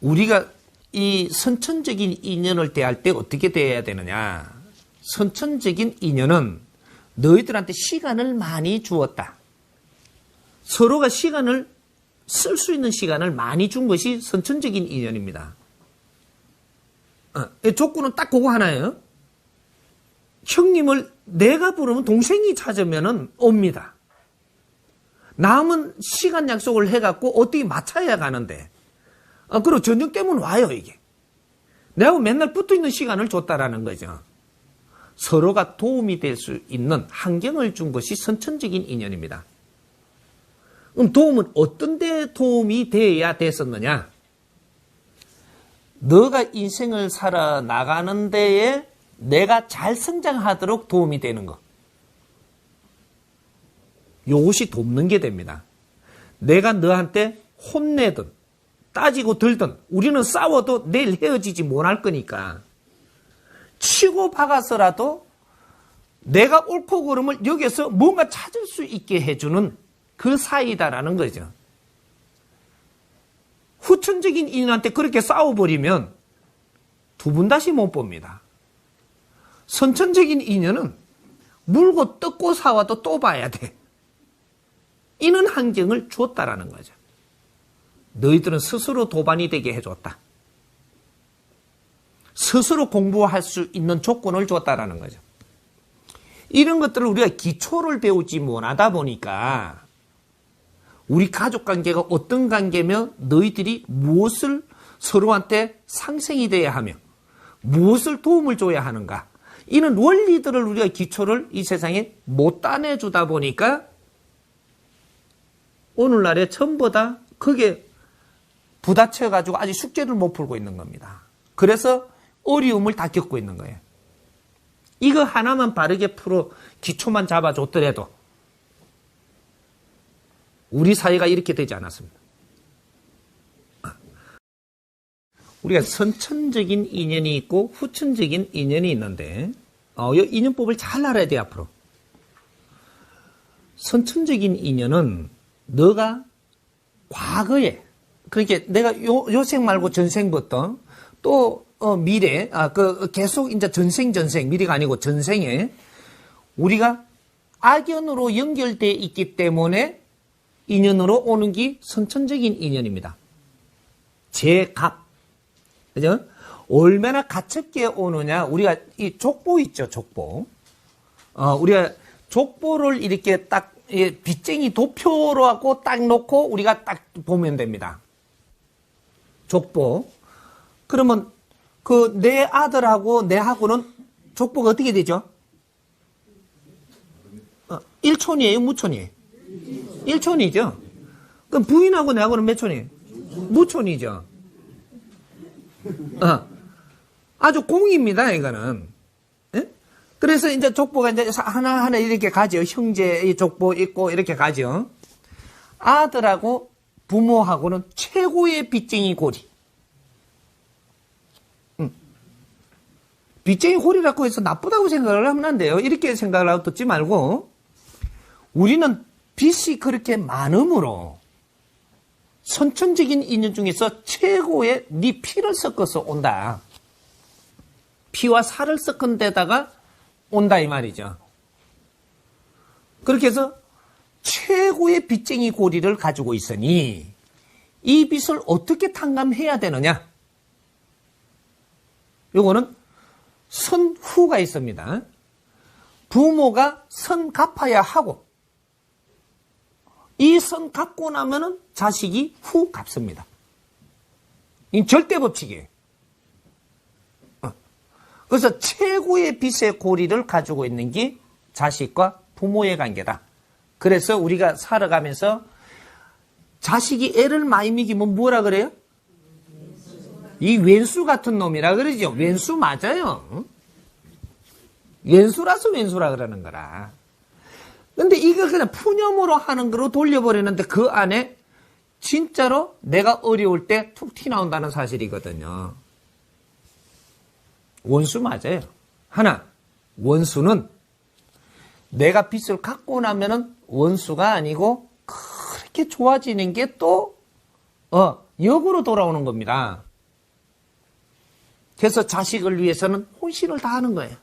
우리가 이 선천적인 인연을 대할 때 어떻게 대해야 되느냐? 선천적인 인연은 너희들한테 시간을 많이 주었다. 서로가 시간을 쓸 수 있는 시간을 많이 준 것이 선천적인 인연입니다. 어, 이 조건은 딱 그거 하나예요. 형님을 내가 부르면 동생이 찾으면 옵니다. 남은 시간 약속을 해갖고 어떻게 맞춰야 가는데. 어, 그리고 저녁 때문에 와요, 이게. 내가 맨날 붙어 있는 시간을 줬다라는 거죠. 서로가 도움이 될 수 있는 환경을 준 것이 선천적인 인연입니다. 그럼 도움은 어떤 데 도움이 돼야 됐었느냐? 너가 인생을 살아 나가는 데에 내가 잘 성장하도록 도움이 되는 것. 요것이 돕는 게 됩니다. 내가 너한테 혼내든 따지고 들든 우리는 싸워도 내일 헤어지지 못할 거니까 치고 박아서라도 내가 옳고 그름을 여기서 뭔가 찾을 수 있게 해주는 그 사이다라는 거죠. 후천적인 인연한테 그렇게 싸워버리면 두 분 다시 못 봅니다. 선천적인 인연은 물고 뜯고 사와도 또 봐야 돼. 이는 환경을 줬다라는 거죠. 너희들은 스스로 도반이 되게 해줬다. 스스로 공부할 수 있는 조건을 줬다라는 거죠. 이런 것들을 우리가 기초를 배우지 못하다 보니까 우리 가족 관계가 어떤 관계며 너희들이 무엇을 서로한테 상생이 돼야 하며 무엇을 도움을 줘야 하는가 이런 원리들을 우리가 기초를 이 세상에 못 따내주다 보니까 오늘날에 전부 다 그게 부딪혀가지고 아직 숙제를 못 풀고 있는 겁니다. 그래서 어려움을 다 겪고 있는 거예요. 이거 하나만 바르게 풀어 기초만 잡아줬더라도 우리 사회가 이렇게 되지 않았습니다. 우리가 선천적인 인연이 있고 후천적인 인연이 있는데 어, 이 인연법을 잘 알아야 돼 앞으로. 선천적인 인연은 너가 과거에 그렇게 내가 요, 요생 말고 전생부터 또 어, 미래 아 그 계속 이제 전생 전생 미래가 아니고 전생에 우리가 악연으로 연결돼 있기 때문에 인연으로 오는 게 선천적인 인연입니다. 제갑 그죠? 얼마나 가깝게 오느냐 우리가 이 족보 있죠 족보 어, 우리가 족보를 이렇게 딱 예, 빚쟁이 도표로 하고 딱 놓고 우리가 딱 보면 됩니다. 족보. 그러면 그 내 아들하고 내하고는 족보가 어떻게 되죠? 어, 1촌이에요, 무촌이에요? 1촌이죠. 그럼 부인하고 내하고는 몇 촌이에요? 무촌이죠. 어, 아주 공입니다, 이거는. 예? 그래서 이제 족보가 이제 하나하나 이렇게 가죠. 형제 족보 있고 이렇게 가죠. 아들하고 부모하고는 최고의 빚쟁이 고리. 빚쟁이 고리라고 해서 나쁘다고 생각을 하면 안 돼요. 이렇게 생각을 하고 듣지 말고 우리는 빚이 그렇게 많으므로 선천적인 인연 중에서 최고의 네 피를 섞어서 온다. 피와 살을 섞은 데다가 온다 이 말이죠. 그렇게 해서 최고의 빚쟁이 고리를 가지고 있으니 이 빚을 어떻게 탕감해야 되느냐? 요거는 선후가 있습니다. 부모가 선 갚아야 하고 이 선 갚고 나면은 자식이 후 갚습니다. 이 절대 법칙이에요. 어. 그래서 최고의 빚의 고리를 가지고 있는 게 자식과 부모의 관계다. 그래서 우리가 살아가면서 자식이 애를 많이 먹이면 뭐라 그래요? 이 왼수 같은 놈이라 그러죠. 왼수 맞아요. 왼수라서 왼수라 그러는 거라. 근데 이거 그냥 푸념으로 하는 거로 돌려버리는데 그 안에 진짜로 내가 어려울 때 툭 튀나온다는 사실이거든요. 원수 맞아요. 하나, 원수는 내가 빚을 갖고 나면은 원수가 아니고 그렇게 좋아지는 게 또, 어, 역으로 돌아오는 겁니다. 그래서 자식을 위해서는 혼신을 다하는 거예요.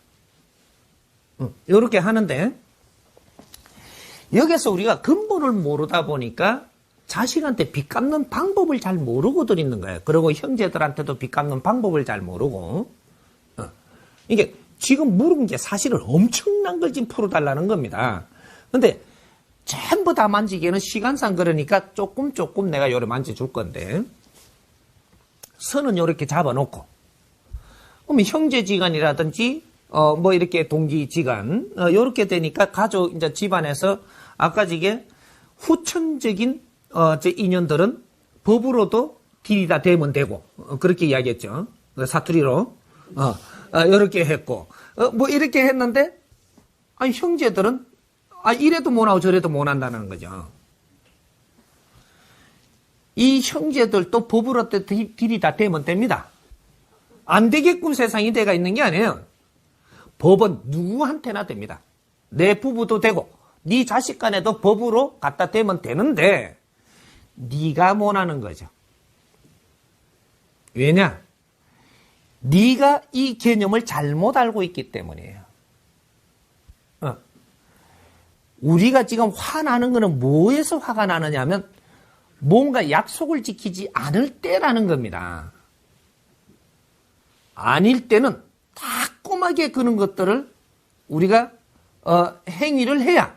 이렇게 하는데 여기서 우리가 근본을 모르다 보니까 자식한테 빚 갚는 방법을 잘 모르고들 있는 거예요. 그리고 형제들한테도 빚 갚는 방법을 잘 모르고 어. 이게 지금 물은 게 사실은 엄청난 걸 지금 풀어달라는 겁니다. 근데 전부 다 만지기에는 시간상 그러니까 조금 조금 내가 요래 만져줄 건데 선은 요렇게 잡아놓고 그러면 형제지간이라든지 어 뭐 이렇게 동기지간 어 요렇게 되니까 가족 이제 집안에서 아까 지게 후천적인 어저 인연들은 법으로도 딜이 다 되면 되고 어, 그렇게 이야기했죠 그 사투리로 어, 어 했고 어, 뭐 이렇게 했는데 아니 형제들은 아 이래도 못하고 저래도 못한다는 거죠. 이 형제들도 법으로 때 딜이 다 되면 됩니다. 안 되게끔 세상이 돼가 있는 게 아니에요. 법은 누구한테나 됩니다. 내 부부도 되고 네 자식 간에도 법으로 갖다 대면 되는데 네가 못하는 거죠. 왜냐? 네가 이 개념을 잘못 알고 있기 때문이에요. 어. 우리가 지금 화나는 거는 뭐에서 화가 나느냐 하면 뭔가 약속을 지키지 않을 때라는 겁니다. 아닐 때는 따끔하게 그런 것들을 우리가 어, 행위를 해야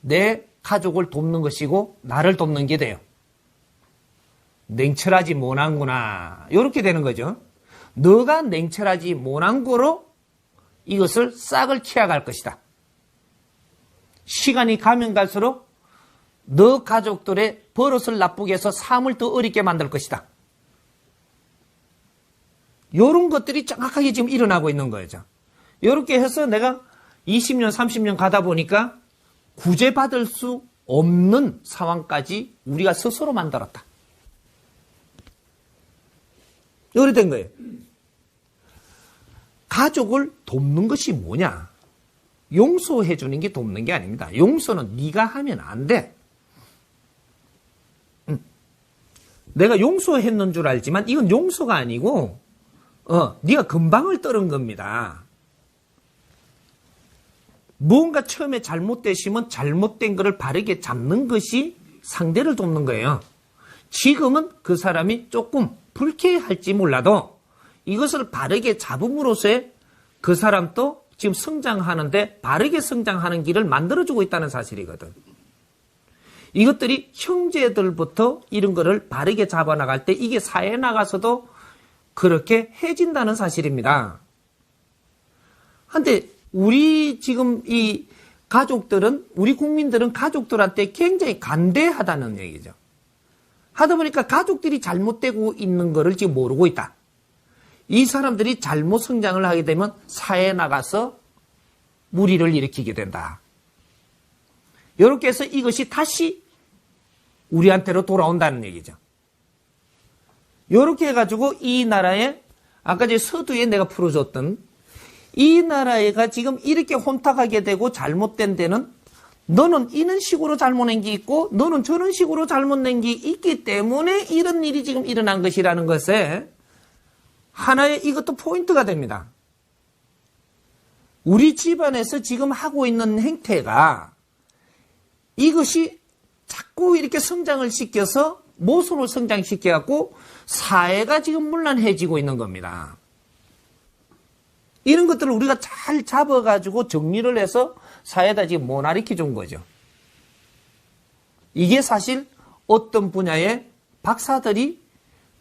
내 가족을 돕는 것이고 나를 돕는 게 돼요. 냉철하지 못한구나 이렇게 되는 거죠. 너가 냉철하지 못한 거로 이것을 싹을 키워갈 것이다. 시간이 가면 갈수록 너 가족들의 버릇을 나쁘게 해서 삶을 더 어렵게 만들 것이다. 이런 것들이 정확하게 지금 일어나고 있는 거죠. 이렇게 해서 내가 20년, 30년 가다 보니까 구제받을 수 없는 상황까지 우리가 스스로 만들었다. 된 거예요. 가족을 돕는 것이 뭐냐? 용서해 주는 게 돕는 게 아닙니다. 용서는 네가 하면 안 돼. 음. 내가 용서했는 줄 알지만 이건 용서가 아니고 어, 네가 금방을 떨은 겁니다. 무언가 처음에 잘못되시면 잘못된 것을 바르게 잡는 것이 상대를 돕는 거예요. 지금은 그 사람이 조금 불쾌할지 몰라도 이것을 바르게 잡음으로써 그 사람도 지금 성장하는데 바르게 성장하는 길을 만들어주고 있다는 사실이거든. 이것들이 형제들부터 이런 거를 바르게 잡아나갈 때 이게 사회에 나가서도 그렇게 해진다는 사실입니다. 한데 우리 지금 이 가족들은 우리 국민들은 가족들한테 굉장히 간대하다는 얘기죠. 하다 보니까 가족들이 잘못되고 있는 것을 지금 모르고 있다. 이 사람들이 잘못 성장을 하게 되면 사회에 나가서 무리를 일으키게 된다. 이렇게 해서 이것이 다시 우리한테로 돌아온다는 얘기죠. 이렇게 해가지고 이 나라에 아까 제 서두에 내가 풀어줬던 이 나라에가 지금 이렇게 혼탁하게 되고 잘못된 데는 너는 이런 식으로 잘못 낸 게 있고 너는 저런 식으로 잘못 낸 게 있기 때문에 이런 일이 지금 일어난 것이라는 것에 하나의 이것도 포인트가 됩니다. 우리 집안에서 지금 하고 있는 행태가 이것이 자꾸 이렇게 성장을 시켜서 모순을 성장시켜갖고 사회가 지금 문란해지고 있는 겁니다. 이런 것들을 우리가 잘 잡아가지고 정리를 해서 사회에다 지금 모나리키 준 거죠. 이게 사실 어떤 분야의 박사들이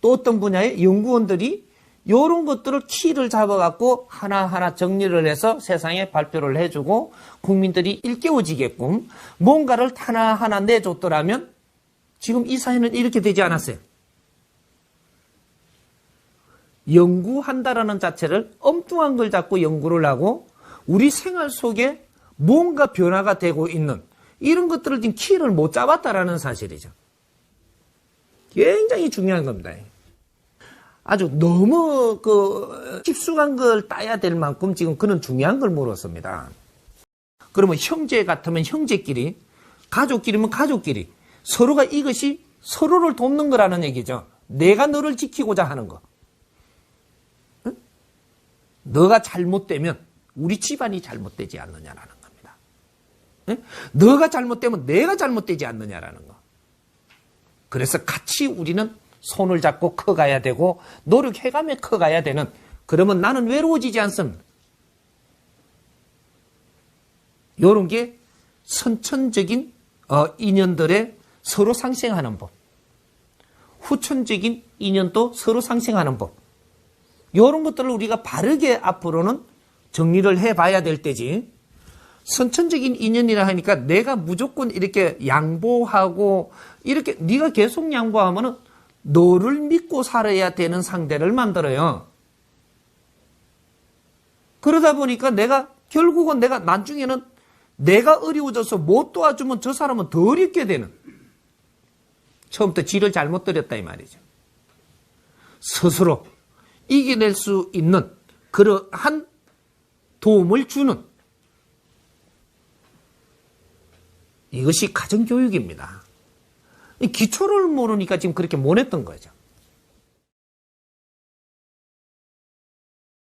또 어떤 분야의 연구원들이 이런 것들을 키를 잡아갖고 하나하나 정리를 해서 세상에 발표를 해주고 국민들이 일깨워지게끔 뭔가를 하나하나 내줬더라면 지금 이 사회는 이렇게 되지 않았어요. 연구한다라는 자체를 엉뚱한 걸 잡고 연구를 하고 우리 생활 속에 뭔가 변화가 되고 있는 이런 것들을 지금 키를 못 잡았다라는 사실이죠. 굉장히 중요한 겁니다. 아주 너무 그 깊숙한 걸 따야 될 만큼 지금 그런 중요한 걸 물었습니다. 그러면 형제 같으면 형제끼리, 가족끼리면 가족끼리 서로가 이것이 서로를 돕는 거라는 얘기죠. 내가 너를 지키고자 하는 거. 너가 잘못되면 우리 집안이 잘못되지 않느냐라는 예? 너가 잘못되면 내가 잘못되지 않느냐라는 거. 그래서 같이 우리는 손을 잡고 커가야 되고 노력해가며 커가야 되는 그러면 나는 외로워지지 않습니다. 요런 게 선천적인 어, 인연들의 서로 상생하는 법. 후천적인 인연도 서로 상생하는 법. 요런 것들을 우리가 바르게 앞으로는 정리를 해 봐야 될 때지. 선천적인 인연이라 하니까 내가 무조건 이렇게 양보하고 이렇게 네가 계속 양보하면은 너를 믿고 살아야 되는 상대를 만들어요. 그러다 보니까 내가 결국은 내가 나중에는 내가 어려워져서 못 도와주면 저 사람은 더 어렵게 되는. 처음부터 지를 잘못 들였다 이 말이죠. 스스로 이겨낼 수 있는 그러한 도움을 주는 이것이 가정교육입니다. 이 기초를 모르니까 지금 그렇게 못했던 거죠.